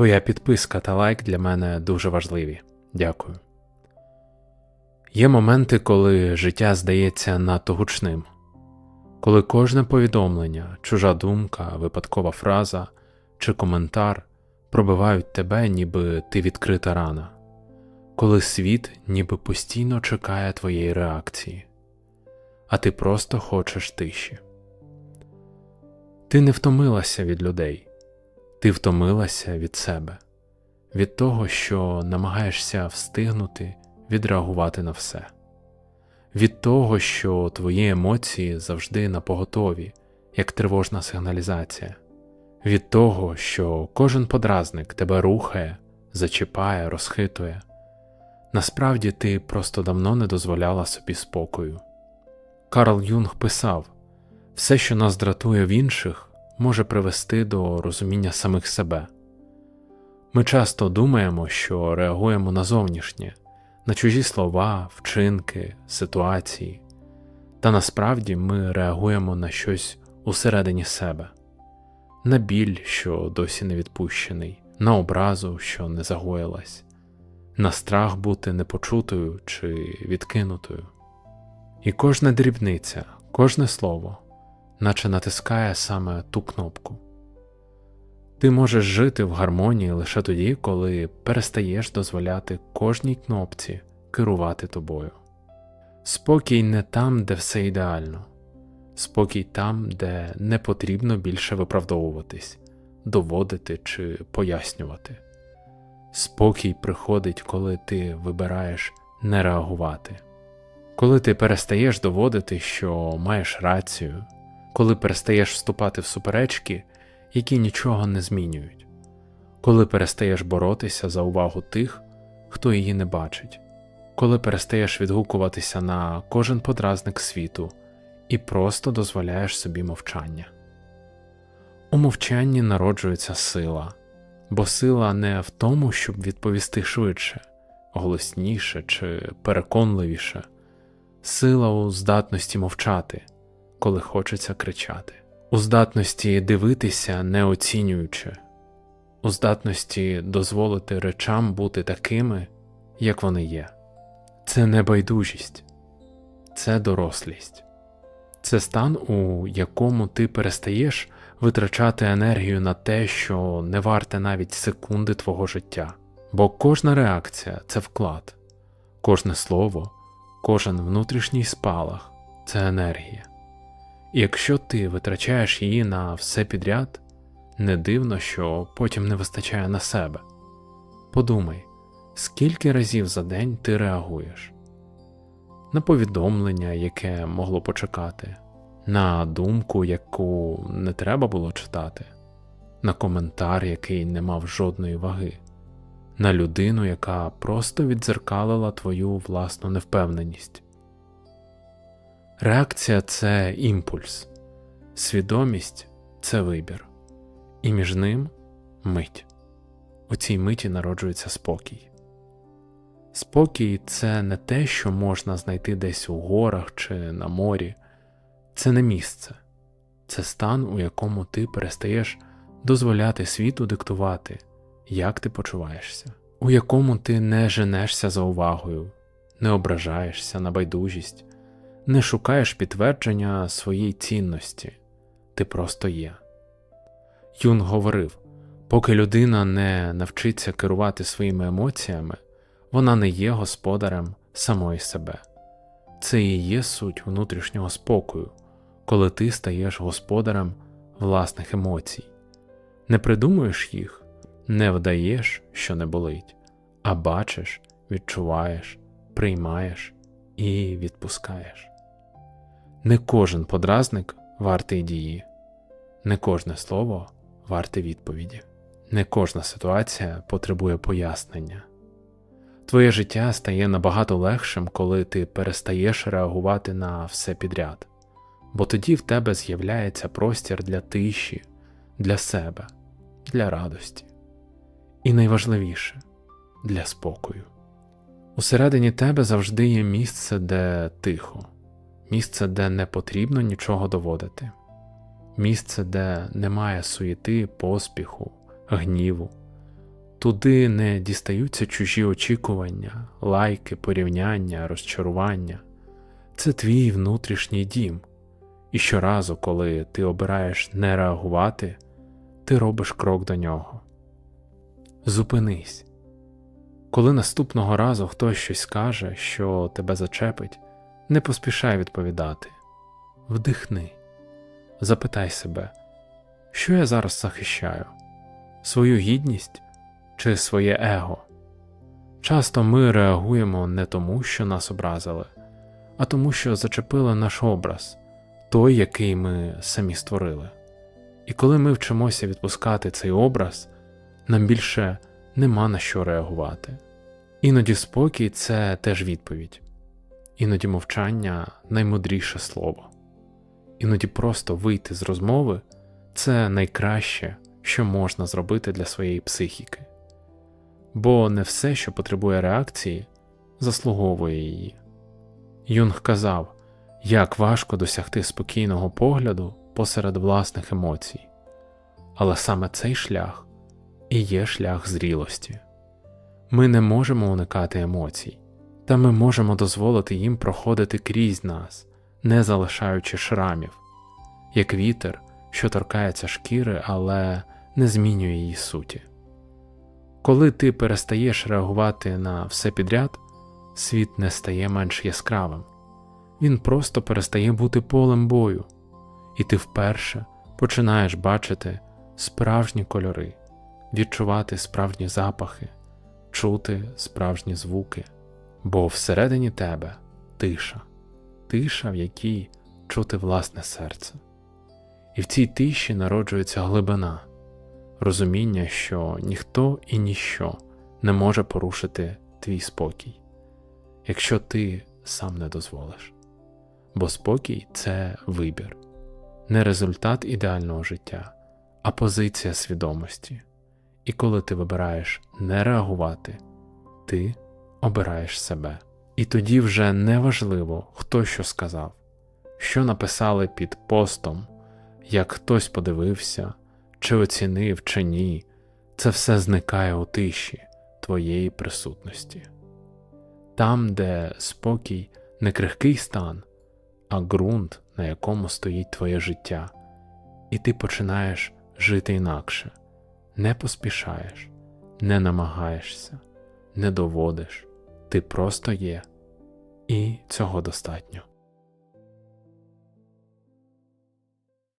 Твоя підписка та лайк для мене дуже важливі. Дякую. Є моменти, коли життя здається надто гучним, коли кожне повідомлення, чужа думка, випадкова фраза чи коментар пробивають тебе, ніби ти відкрита рана, коли світ ніби постійно чекає твоєї реакції, а ти просто хочеш тиші. Ти не втомилася від людей, ти втомилася від себе, від того, що намагаєшся встигнути відреагувати на все, від того, що твої емоції завжди на поготові, як тривожна сигналізація, від того, що кожен подразник тебе рухає, зачіпає, розхитує. Насправді ти просто давно не дозволяла собі спокою. Карл Юнг писав все, що нас дратує в інших, може привести до розуміння самих себе. Ми часто думаємо, що реагуємо на зовнішнє, на чужі слова, вчинки, ситуації, та насправді ми реагуємо на щось усередині себе, на біль, що досі не відпущений, на образу, що не загоїлась, на страх бути непочутою чи відкинутою. І кожна дрібниця, кожне слово, наче натискає саме ту кнопку. Ти можеш жити в гармонії лише тоді, коли перестаєш дозволяти кожній кнопці керувати тобою. Спокій не там, де все ідеально, спокій там, де не потрібно більше виправдовуватись, доводити чи пояснювати. Спокій приходить, коли ти вибираєш не реагувати, коли ти перестаєш доводити, що маєш рацію, коли перестаєш вступати в суперечки які нічого не змінюють, коли перестаєш боротися за увагу тих, хто її не бачить, коли перестаєш відгукуватися на кожен подразник світу і просто дозволяєш собі мовчання. У мовчанні народжується сила, бо сила не в тому, щоб відповісти швидше, голосніше чи переконливіше, сила у здатності мовчати, коли хочеться кричати. У здатності дивитися, не оцінюючи, у здатності дозволити речам бути такими, як вони є. Це не байдужість, це дорослість, це стан, у якому ти перестаєш витрачати енергію на те, що не варте навіть секунди твого життя, бо кожна реакція це вклад, кожне слово, кожен внутрішній спалах це енергія. Якщо ти витрачаєш її на все підряд, не дивно, що потім не вистачає на себе. Подумай, скільки разів за день ти реагуєш на повідомлення, яке могло почекати, на думку, яку не треба було читати, на коментар, який не мав жодної ваги, на людину, яка просто віддзеркалила твою власну невпевненість. Реакція це імпульс, свідомість це вибір, і між ним мить. У цій миті народжується спокій. Спокій це не те, що можна знайти десь у горах чи на морі, це не місце, це стан, у якому ти перестаєш дозволяти світу диктувати, як ти почуваєшся, у якому ти не женешся за увагою, не ображаєшся на байдужість не шукаєш підтвердження своїй цінності, ти просто є. Юн говорив поки людина не навчиться керувати своїми емоціями, вона не є господарем самої себе. Це і є суть внутрішнього спокою, коли ти стаєш господарем власних емоцій, не придумуєш їх, не вдаєш, що не болить, а бачиш, відчуваєш, приймаєш і відпускаєш. Не кожен подразник вартий дії, не кожне слово варте відповіді, не кожна ситуація потребує пояснення. Твоє життя стає набагато легшим, коли ти перестаєш реагувати на все підряд, бо тоді в тебе з'являється простір для тиші, для себе, для радості, і найважливіше для спокою. Усередині тебе завжди є місце, де тихо місце, де не потрібно нічого доводити, місце, де немає суєти, поспіху, гніву, Туди не дістаються чужі очікування, лайки, порівняння, розчарування. Це твій внутрішній дім. І щоразу, коли ти обираєш не реагувати, ти робиш крок до нього. Зупинись. Коли наступного разу хтось щось скаже, що тебе зачепить, не поспішай відповідати. Вдихни, запитай себе, що я зараз захищаю? Свою гідність чи своє его? Часто ми реагуємо не тому, що нас образили, а тому, що зачепили наш образ, той, який ми самі створили. І коли ми вчимося відпускати цей образ, нам більше нема на що реагувати. Іноді спокій це теж відповідь, іноді мовчання наймудріше слово, іноді просто вийти з розмови це найкраще, що можна зробити для своєї психіки, бо не все, що потребує реакції, заслуговує її. Юнг казав, як важко досягти спокійного погляду посеред власних емоцій, але саме цей шлях і є шлях зрілості. Ми не можемо уникати емоцій, та ми можемо дозволити їм проходити крізь нас, не залишаючи шрамів, як вітер, що торкається шкіри, але не змінює її суті. Коли ти перестаєш реагувати на все підряд, світ не стає менш яскравим, він просто перестає бути полем бою, і ти вперше починаєш бачити справжні кольори, відчувати справжні запахи, чути справжні звуки, бо всередині тебе тиша, тиша, в якій чути власне серце. І в цій тиші народжується глибина, розуміння, що ніхто і ніщо не може порушити твій спокій, якщо ти сам не дозволиш. Бо спокій це вибір, не результат ідеального життя, а позиція свідомості. І коли ти вибираєш не реагувати, ти обираєш себе. І тоді вже не важливо, хто що сказав, що написали під постом, як хтось подивився, чи оцінив, чи ні, це все зникає у тиші твоєї присутності. Там, де спокій не крихкий стан, а ґрунт, на якому стоїть твоє життя, і ти починаєш жити інакше, не поспішаєш, не намагаєшся, не доводиш, ти просто є, і цього достатньо.